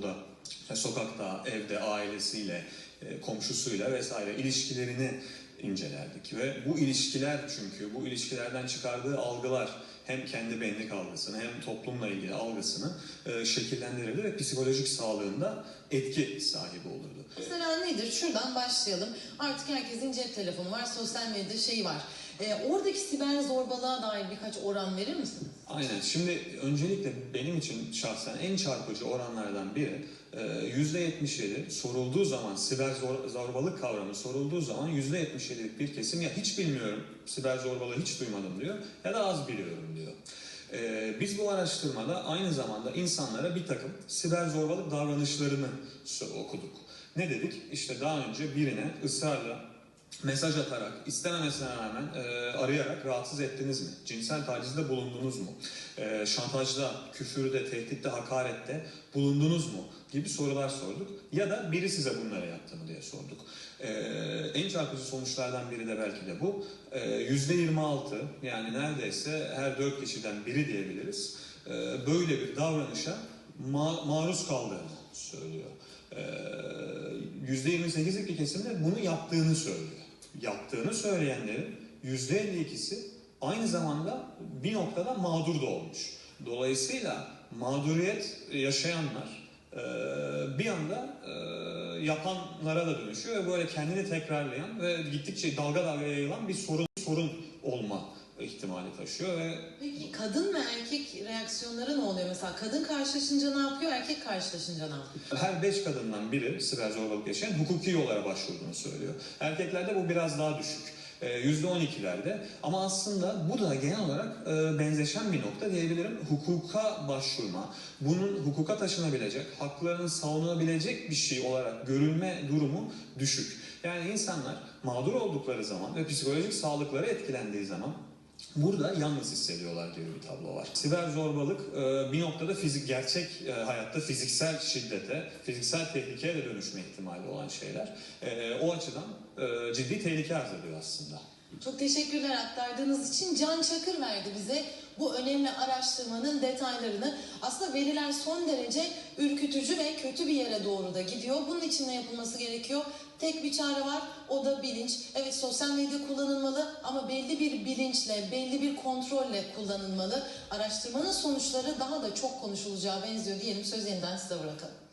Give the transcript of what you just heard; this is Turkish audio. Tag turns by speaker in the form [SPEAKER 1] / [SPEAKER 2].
[SPEAKER 1] yolda, e, sokakta, evde, ailesiyle, e, komşusuyla vesaire ilişkilerini incelerdik. Ve bu ilişkiler çünkü bu ilişkilerden çıkardığı algılar hem kendi benlik algısını hem toplumla ilgili algısını e, şekillendirirdi ve psikolojik sağlığında etki sahibi olurdu.
[SPEAKER 2] Mesela nedir? Şuradan başlayalım. Artık herkesin cep telefonu var, sosyal medya şeyi var. Ee, oradaki siber zorbalığa dair birkaç oran verir misin?
[SPEAKER 1] Aynen. Şimdi öncelikle benim için şahsen en çarpıcı oranlardan biri e, %77 sorulduğu zaman siber zor- zorbalık kavramı sorulduğu zaman %77'lik bir kesim ya hiç bilmiyorum siber zorbalığı hiç duymadım diyor ya da az biliyorum diyor. E, Biz bu araştırmada aynı zamanda insanlara bir takım siber zorbalık davranışlarını okuduk. Ne dedik? İşte daha önce birine ısrarla mesaj atarak, istememesine rağmen e, arayarak rahatsız ettiniz mi? Cinsel tacizde bulundunuz mu? E, şantajda, küfürde, tehditte, hakarette bulundunuz mu? Gibi sorular sorduk. Ya da biri size bunları yaptı mı diye sorduk. E, en çarpıcı sonuçlardan biri de belki de bu. E, Yüzde 26 yani neredeyse her dört kişiden biri diyebiliriz. e, böyle bir davranışa ma- maruz kaldığını söylüyor. Ee, %28'lik bir kesim de bunu yaptığını söylüyor. Yaptığını söyleyenlerin %52'si aynı zamanda bir noktada mağdur da olmuş. Dolayısıyla mağduriyet yaşayanlar e, bir anda e, yapanlara da dönüşüyor ve böyle kendini tekrarlayan ve gittikçe dalga dalga yayılan bir sorun sorun olma ihtimali taşıyor ve
[SPEAKER 2] Peki kadın ve erkek reaksiyonları ne oluyor? Mesela kadın karşılaşınca ne yapıyor, erkek karşılaşınca ne yapıyor?
[SPEAKER 1] Her beş kadından biri siber zorbalık yaşayan hukuki yollara başvurduğunu söylüyor. Erkeklerde bu biraz daha düşük. Ee, Yüzde on ikilerde ama aslında bu da genel olarak e, benzeşen bir nokta diyebilirim. Hukuka başvurma, bunun hukuka taşınabilecek, haklarının savunabilecek bir şey olarak görülme durumu düşük. Yani insanlar mağdur oldukları zaman ve psikolojik sağlıkları etkilendiği zaman Burada yalnız hissediyorlar gibi bir tablo var. Siber zorbalık e, bir noktada fizik gerçek e, hayatta fiziksel şiddete, fiziksel tehlikeye de dönüşme ihtimali olan şeyler. E, O açıdan ciddi tehlike arz ediyor aslında.
[SPEAKER 2] Çok teşekkürler aktardığınız için. Can Çakır verdi bize bu önemli araştırmanın detaylarını. Aslında veriler son derece ürkütücü ve kötü bir yere doğru da gidiyor. Bunun için ne yapılması gerekiyor? Tek bir çare var, o da bilinç. Evet sosyal medya kullanılmalı ama belli bir bilinçle, belli bir kontrolle kullanılmalı. Araştırmanın sonuçları daha da çok konuşulacağı benziyor diyelim. Söz yeniden size bırakalım.